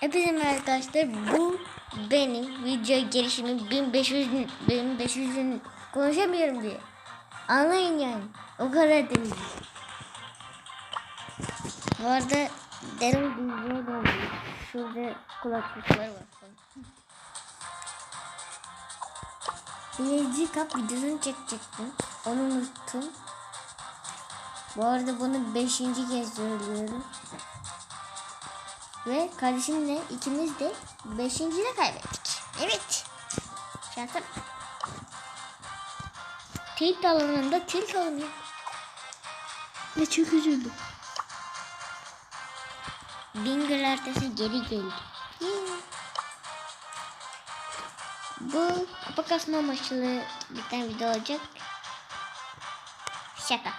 Hepinize arkadaşlar. Bu benim video gelişimi 1500 1500 konuşamıyorum diye. Anlayın yani. O kadar temiz. Bu arada derin de oluyor. Şurada kulaklıklar var. Birinci kap videosunu çekecektim. Onu unuttum. Bu arada bunu beşinci kez söylüyorum. Ve kardeşimle ikimiz de beşincide kaybettik. Evet. Şaka. Tilt alanında tilt alınıyor. Ve çok üzüldüm. Bingöl haritası geri geldi. Bu kupa kasma amaçlı bir tane video olacak. Şaka.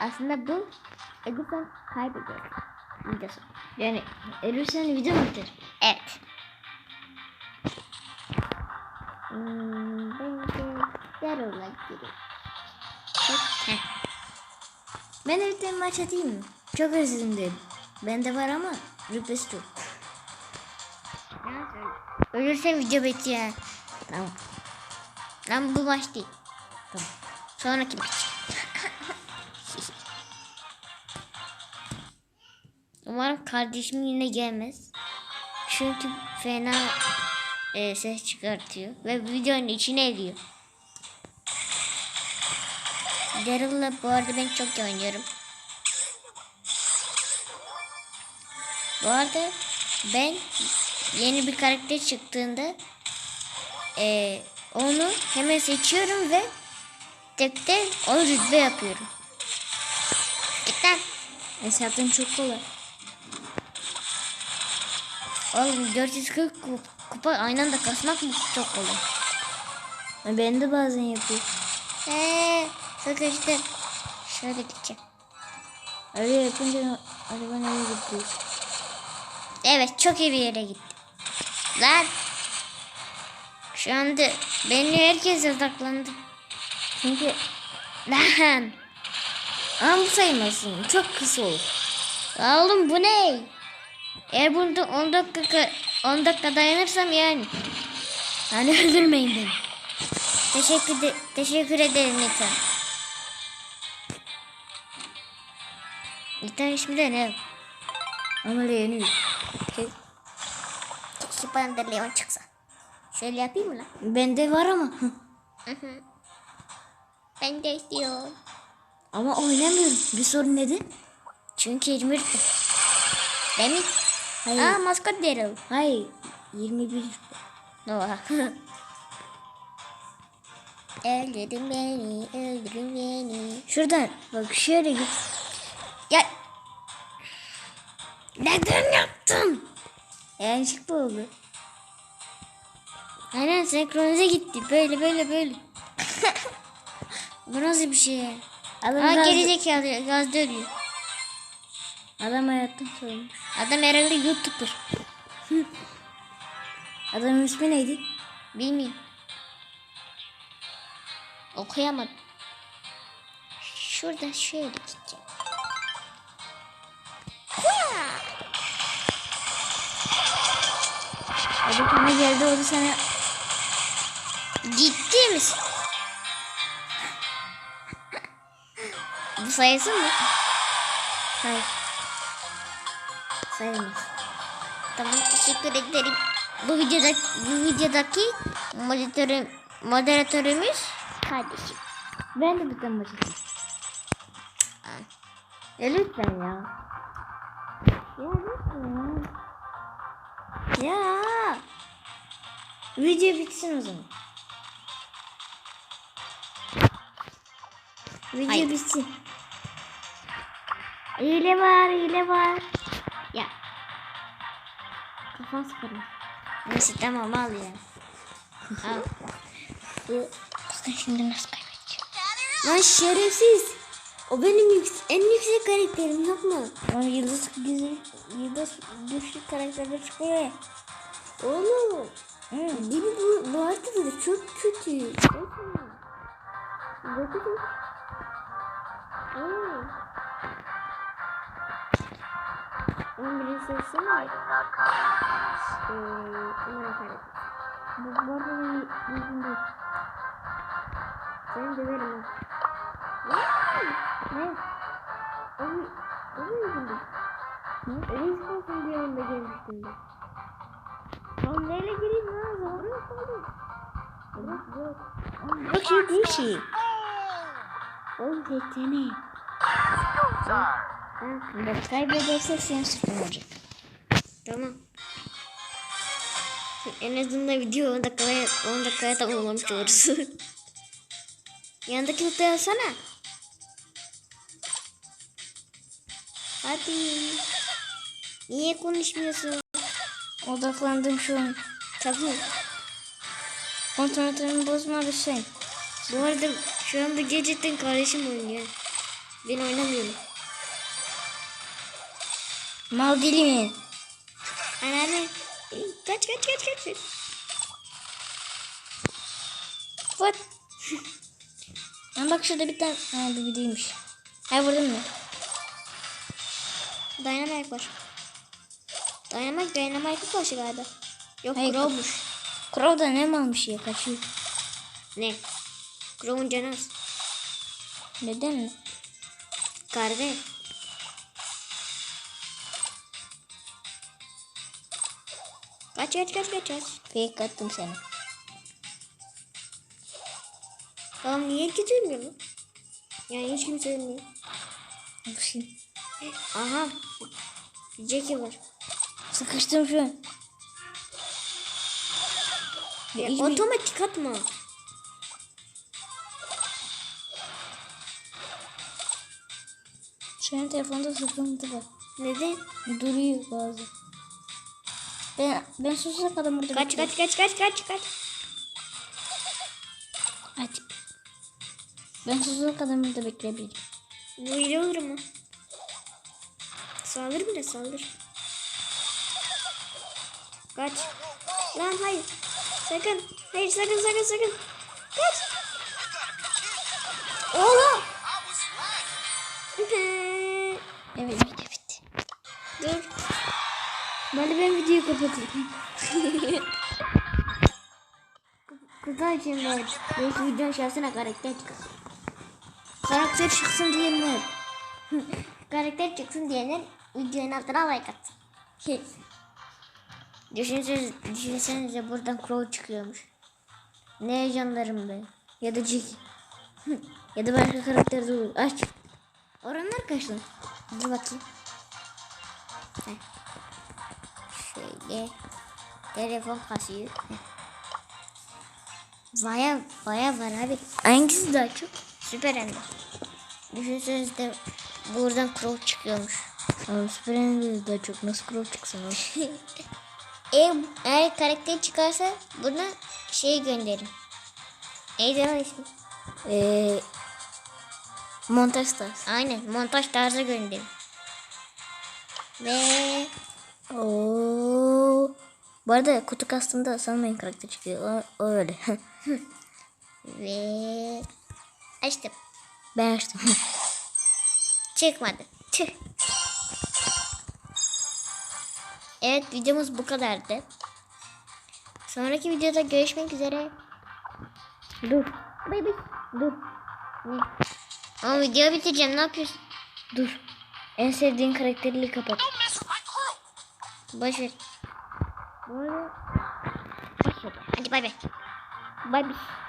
Aslında bu Egufen kaybediyor videosu. Yani ölürsen video mu bitir? Evet. Hmm, bence Daryl'a gireyim. Ben de tane maç atayım mı? Çok özledim dedim. Bende var ama rüpesi çok. Ölürsen video bitiyor. Tamam. Lan bu maç değil. Tamam. Sonraki maç. Umarım kardeşim yine gelmez. Çünkü fena e, ses çıkartıyor. Ve videonun içine ediyor. Daryl'la bu arada ben çok iyi oynuyorum. Bu arada ben yeni bir karakter çıktığında e, onu hemen seçiyorum ve tekte onu rütbe yapıyorum. Git lan. Hesaptan çok kolay. Oğlum 440 kup- kupa aynı anda kasmak mı çok kolay? Ben de bazen yapıyorum. Eee sıkıştım. Şöyle gideceğim. Öyle yapınca araba nereye gidiyor? Evet çok iyi bir yere gitti. Lan. Şu anda beni herkes odaklandı. Çünkü lan. Ama bu sayılmasın. Çok kısa olur. Oğlum bu ne? Eğer burada 10 dakika 10 dakika dayanırsam yani. Yani öldürmeyin beni. Teşekkür de, teşekkür ederim Nita. Nita ismi de ne? Ama Leon'u. Keşke bana da Leon çıksa. Şöyle yapayım mı lan? Bende var ama. ben de istiyorum. Ama oynamıyorum. Bir sorun nedir? Çünkü 20 rütbe. Hayır. Aa maskot Daryl. Hayır. 21 rütbe. Oha. öldürün beni, öldürün beni. Şuradan bak şöyle git. Ya. Neden yaptın? Yanlışlıkla oldu. Aynen senkronize gitti. Böyle böyle böyle. Bu nasıl bir şey? Adam Aa, gaz- gerizekalı gazda ölüyor. Adam hayattan sormuş. Adam herhalde YouTuber. Adamın ismi neydi? Bilmiyorum. Okuyamadım. Şurada şöyle gideceğim. Adam sana geldi o da sana Ciddi misin? Bu sayısı mı? hayır. Sayılmaz. Tamam teşekkür ederim. Bu videoda bu videodaki moderatörüm moderatörümüz kardeşim. Ben de maç atayım. Ya lütfen ya. Ya lütfen. Ya. Video bitsin o zaman. Video Hayır. bitsin. Hile var, hile var. Ya Kafan sıkarım. neyse tamam al ya. al. Bu bakın şimdi nasıl kaybedeceğim. Lan şerefsiz. O benim yük- en yüksek karakterim yok mu? Ama yıldız güzel, yıldız düşük karakterler çıkıyor ya. Oğlum. Hı. Beni bu, bu haritada da çok kötü. Bakın. Hı. Sayısı mı? Ee, Ömer Efendi. Bu, bu arada bilgim değil. Seni döverim ha. Ne? Ne? O değil. Ne? Reis olsun diye onda gelmiştim ben. Oğlum neyle gireyim lan? Zorlu yok oğlum. Yok yok. Bak yok bir şey. Oğlum yeteneği. Bak kaybedersek senin suçun olacak. Tamam. En azından video 10 dakikaya 10 dakikaya tamamlamış oluruz. Yanındaki kutuyu alsana. Hadi. Niye konuşmuyorsun? Odaklandım şu an. Tamam. Konsantremi bozma şey. Bu arada şu an bu gadgetin kardeşim oynuyor. Ben oynamıyorum. Mal değilim. Anneanne. Kaç kaç kaç kaç. What? Ha bak şurada bir tane. Ha bir değilmiş. Ha vurdun mu? Dynamite var. Dynamite Dynamite'ı karşı galiba. Yok Hayır. Crow'muş. Crow da ne malmış ya kaçıyor. Ne? Crow'un canı. Neden mi? Karga. Kaç kaç kaç kaç kaç. Fake attım seni. Tamam niye gidilmiyor mu? Yani hiç kimse ölmüyor. Aha. Jackie var. Sıkıştım şu an. Ya, hiç- otomatik atma. Şu an telefonda sıkıntı var. Neden? Duruyor bazı. Ben, ben sonsuza kadar burada Kaç kaç kaç kaç kaç kaç. Hadi. Ben sonsuza kadar burada bekleyebilirim. Bu iyi olur mu? Saldır bile saldır. Kaç. Lan hayır. Sakın. Hayır sakın sakın sakın. Bari ben videoyu kapatayım. Açayım ben. Belki videonun şahsına karakter çıkar. Karakter çıksın diyenler. karakter çıksın diyenler videonun altına like atsın. Düşünsenize, düşünsenize buradan Crow çıkıyormuş. Ne heyecanlarım be. Ya da Jackie. ya da başka karakter de olur. Aç. Oranlar kaç lan? Dur bakayım. Heh. Şöyle. Telefon kasıyor. Baya baya var abi. Hangisi daha çok? Süper Ender. Düşünsenize buradan Crow çıkıyormuş. Ama Süper Ender'de daha çok nasıl Crow çıksın o? eğer, eğer karakter çıkarsa buna şey gönderin. Neydi lan ismi? Eee... Montaj Stars. Aynen montaj tarzı gönderin. Ve Oo. Bu arada kutu kastımda sanmayın karakter çıkıyor. O, öyle. ve açtım. ben açtım. Çıkmadı. Tüh. Evet videomuz bu kadardı. Sonraki videoda görüşmek üzere. Dur. Bay bay. Dur. Ne? Ama video bitireceğim ne yapıyorsun? Dur. En sevdiğin karakteriyle kapat. Boş ver. Bu arada... Hadi bay bay. Bay bay.